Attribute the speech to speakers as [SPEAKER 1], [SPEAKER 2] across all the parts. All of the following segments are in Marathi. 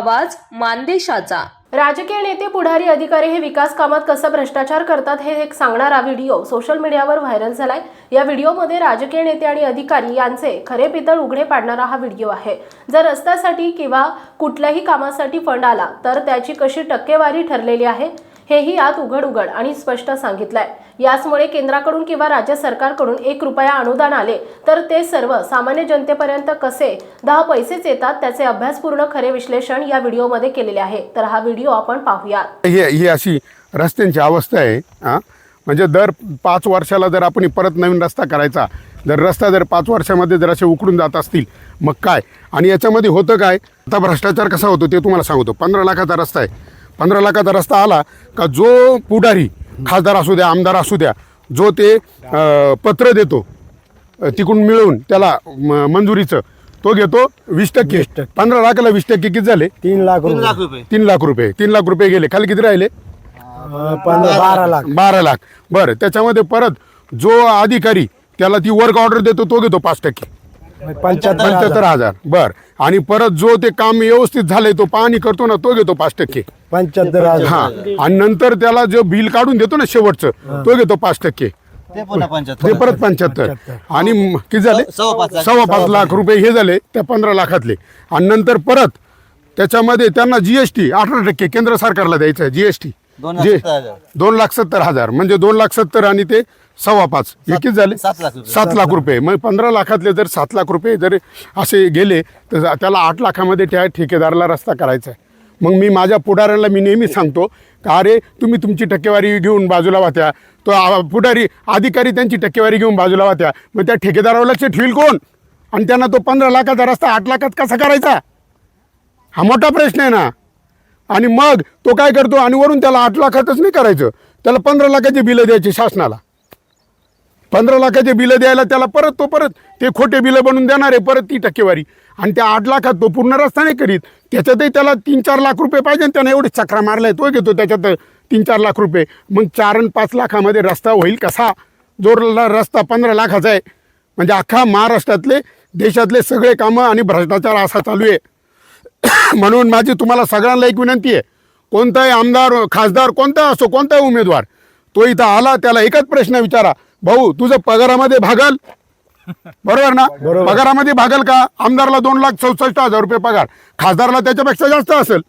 [SPEAKER 1] आवाज मानदेशाचा.
[SPEAKER 2] राजकीय नेते पुढारी अधिकारी हे विकास कामात कसा भ्रष्टाचार करतात हे एक सांगणारा व्हिडिओ सोशल मीडियावर व्हायरल झालाय. या व्हिडिओमध्ये राजकीय नेते आणि अधिकारी यांचे खरे पितळ उघडे पाडणारा हा व्हिडिओ आहे. जर रस्त्यासाठी किंवा कुठल्याही कामासाठी फंड आला तर त्याची कशी टक्केवारी ठरलेली आहे? हेही यात उघड उघड आणि स्पष्ट सांगितलंय. याचमुळे केंद्राकडून किंवा राज्य सरकारकडून एक रुपया अनुदान आले तर ते सर्व सामान्य जनतेपर्यंत कसे दहा पैसेच येतात त्याचे अभ्यासपूर्ण खरे विश्लेषण या व्हिडिओमध्ये केलेले आहे. तर हा व्हिडिओ आपण पाहूया
[SPEAKER 3] ही ही अशी रस्त्यांची अवस्था आहे म्हणजे दर पाच वर्षाला जर आपण परत नवीन रस्ता करायचा जर रस्ता जर पाच वर्षामध्ये जर असे उकडून जात असतील मग काय? आणि याच्यामध्ये होतं काय? आता भ्रष्टाचार कसा होतो ते तुम्हाला सांगतो. पंधरा लाखाचा रस्ता आहे. पंधरा लाखाचा रस्ता आला का जो पुढारी खासदार असू द्या आमदार असू द्या जो ते पत्र देतो तिकडून मिळवून त्याला म- मंजुरीचं तो घेतो वीस टक्के. पंधरा लाखाला वीस टक्के किती झाले?
[SPEAKER 4] तीन लाख
[SPEAKER 5] तीन
[SPEAKER 4] रुपये
[SPEAKER 5] लाख रुपये.
[SPEAKER 3] तीन लाख रुपये. तीन लाख रुपये गेले. खाली किती राहिले?
[SPEAKER 4] बारा लाख.
[SPEAKER 3] बारा लाख. बरं त्याच्यामध्ये परत जो अधिकारी त्याला ती वर्क ऑर्डर देतो तो घेतो पाच टक्के.
[SPEAKER 4] पंच्याहत्तर
[SPEAKER 3] पंच्याहत्तर
[SPEAKER 4] हजार.
[SPEAKER 3] बर. आणि परत जो ते काम व्यवस्थित झालंय तो पाहणी करतो ना तो घेतो पाच टक्के.
[SPEAKER 4] पंच्याहत्तर
[SPEAKER 3] हा.
[SPEAKER 4] हजार
[SPEAKER 3] आणि नंतर त्याला जो बिल काढून देतो ना शेवटचं तो घेतो पाच टक्के.
[SPEAKER 5] ते पुन्हा
[SPEAKER 3] ते
[SPEAKER 5] पंच्याहत्तर
[SPEAKER 3] परत पंच्याहत्तर. आणि म- किती झाले?
[SPEAKER 5] सव्वा पाच लाख.
[SPEAKER 3] सव्वा पाच लाख रुपये हे झाले त्या पंधरा लाखातले. आणि नंतर परत त्याच्यामध्ये त्यांना जीएसटी अठरा टक्के केंद्र सरकारला द्यायचं आहे जीएसटी
[SPEAKER 5] दोन लाख सत्तर हजार.
[SPEAKER 3] दोन लाख सत्तर हजार. म्हणजे दोन लाख सत्तर आणि ते सव्वा पाच. किती झाले?
[SPEAKER 5] सात लाख रुपये.
[SPEAKER 3] सात लाख रुपये. मग पंधरा लाखातले जर सात लाख रुपये जर असे गेले तर त्याला आठ लाखामध्ये त्या ठेकेदाराला रस्ता करायचा आहे. मग मी माझ्या पुढाऱ्यांना मी नेहमीच सांगतो का अरे तुम्ही तुमची टक्केवारी घेऊन बाजूला वाहत्या तो आ- पुढारी अधिकारी त्यांची टक्केवारी घेऊन बाजूला वाहत्या मग त्या ठेकेदारावर लक्ष ठेवील कोण? आणि त्यांना तो पंधरा लाखाचा रस्ता आठ लाखात कसा करायचा? हा मोठा प्रश्न आहे ना. आणि मग तो काय करतो? आणि वरून त्याला आठ लाखातच नाही करायचं. त्याला पंधरा लाखाची बिलं द्यायची शासनाला. पंधरा लाखाचे बिलं द्यायला त्याला परत तो परत ते खोटे बिलं बनवून देणार आहे परत ती टक्केवारी. आणि त्या आठ लाखात तो पूर्ण रस्ता नाही करीत. त्याच्यातही त्याला तीन चार लाख रुपये पाहिजे आणि त्याने एवढे चक्रा मारलाय तो घेतो त्याच्यात तीन चार लाख रुपये. मग चार आणि पाच लाखामध्ये रस्ता होईल कसा? जो रस्ता पंधरा लाखाचा आहे. म्हणजे अख्खा महाराष्ट्रातले देशातले सगळे कामं आणि भ्रष्टाचार असा चालू आहे. म्हणून माझी तुम्हाला सगळ्यांना एक विनंती आहे. कोणताही आमदार खासदार कोणता असो कोणताही उमेदवार तो इथं आला त्याला एकच प्रश्न विचारा. भाऊ तुझं पगारामध्ये भागल? बरोबर ना? पगारामध्ये भागल का? आमदारला दोन लाख चौसष्ट हजार रुपये पगार. खासदारला त्याच्यापेक्षा जास्त असेल.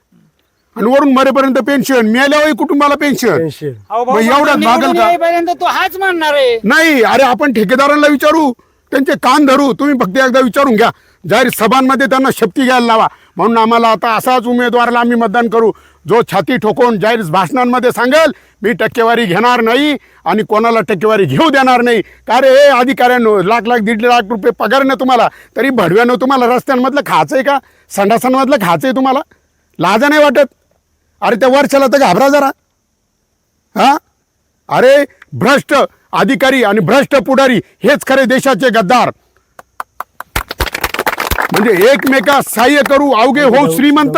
[SPEAKER 3] आणि वरून मरेपर्यंत पेन्शन मिळाल्यावर कुटुंबाला पेन्शन एवढंच भागल का?
[SPEAKER 6] पर्यंत तो हाच म्हणणार आहे.
[SPEAKER 3] नाही अरे आपण ठेकेदारांना विचारू. त्यांचे कान धरू तुम्ही फक्त एकदा विचारून घ्या. जाहीर सभांमध्ये त्यांना शक्ती घ्यायला लावा. म्हणून आम्हाला आता असाच उमेदवाराला आम्ही मतदान करू. जो छाती ठोकून जाहीर भाषणांमध्ये सांगेल मी टक्केवारी घेणार नाही आणि कोणाला टक्केवारी घेऊ देणार नाही. का रे हे अधिकाऱ्यांनो लाख लाख दीड लाख रुपये पगार ना तुम्हाला तरी भडव्यानं तुम्हाला रस्त्यांमधलं खायचं आहे का? संडासांमधलं खायचं आहे तुम्हाला? लाजा नाही वाटत? अरे त्या वर्षाला तर घाबरा जरा. हा? अरे भ्रष्ट! अधिकारी आणि भ्रष्ट पुढारी हेच खरे देशाचे गद्दार. म्हणजे एकमेकास सहाय्य करू अवघे हो श्रीमंत.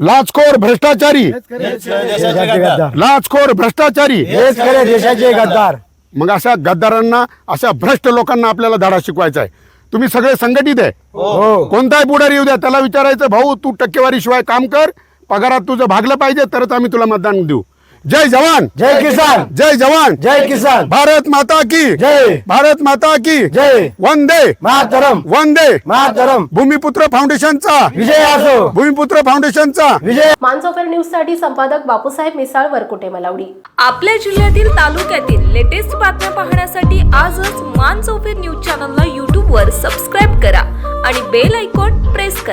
[SPEAKER 3] लाचखोर भ्रष्टाचारी.
[SPEAKER 4] देशाचे गद्दार.
[SPEAKER 3] लाचखोर भ्रष्टाचारी.
[SPEAKER 4] हेच खरे देशाचे गद्दार.
[SPEAKER 3] मग अशा गद्दारांना अशा भ्रष्ट लोकांना आपल्याला धडा शिकवायचा आहे. तुम्ही सगळे संघटित आहे.
[SPEAKER 4] हो.
[SPEAKER 3] कोणताही पुढारी येऊ द्या त्याला विचारायचं भाऊ तू टक्केवारी शिवाय काम कर. पगारात तुझं भागलं पाहिजे तरच आम्ही तुला मतदान देऊ. जय जवान।
[SPEAKER 4] जय किसान।
[SPEAKER 3] जय जवान।
[SPEAKER 4] जय किसान।
[SPEAKER 3] भारत माता की।
[SPEAKER 4] जय।
[SPEAKER 3] भारत माता की।
[SPEAKER 4] जय।
[SPEAKER 3] वंदे।
[SPEAKER 4] मातरम।
[SPEAKER 3] वंदे।
[SPEAKER 4] मातरम।
[SPEAKER 3] भूमिपुत्र फाउंडेशनचा।
[SPEAKER 4] विजय असो।
[SPEAKER 3] भूमिपुत्र फाउंडेशनचा।
[SPEAKER 4] विजय।
[SPEAKER 2] मानसोफर न्यूजसाठी संपादक बापूसाहेब मिसाळ वरकुटे मलावडी.
[SPEAKER 1] आपल्या जिल्ह्यातील तालुक्यातील लेटेस्ट बातम्या पाहण्यासाठी आजच मान चौफेर न्यूज चॅनलला यूट्यूबवर सबस्क्राईब करा आणि बेल आयकॉन प्रेस करा.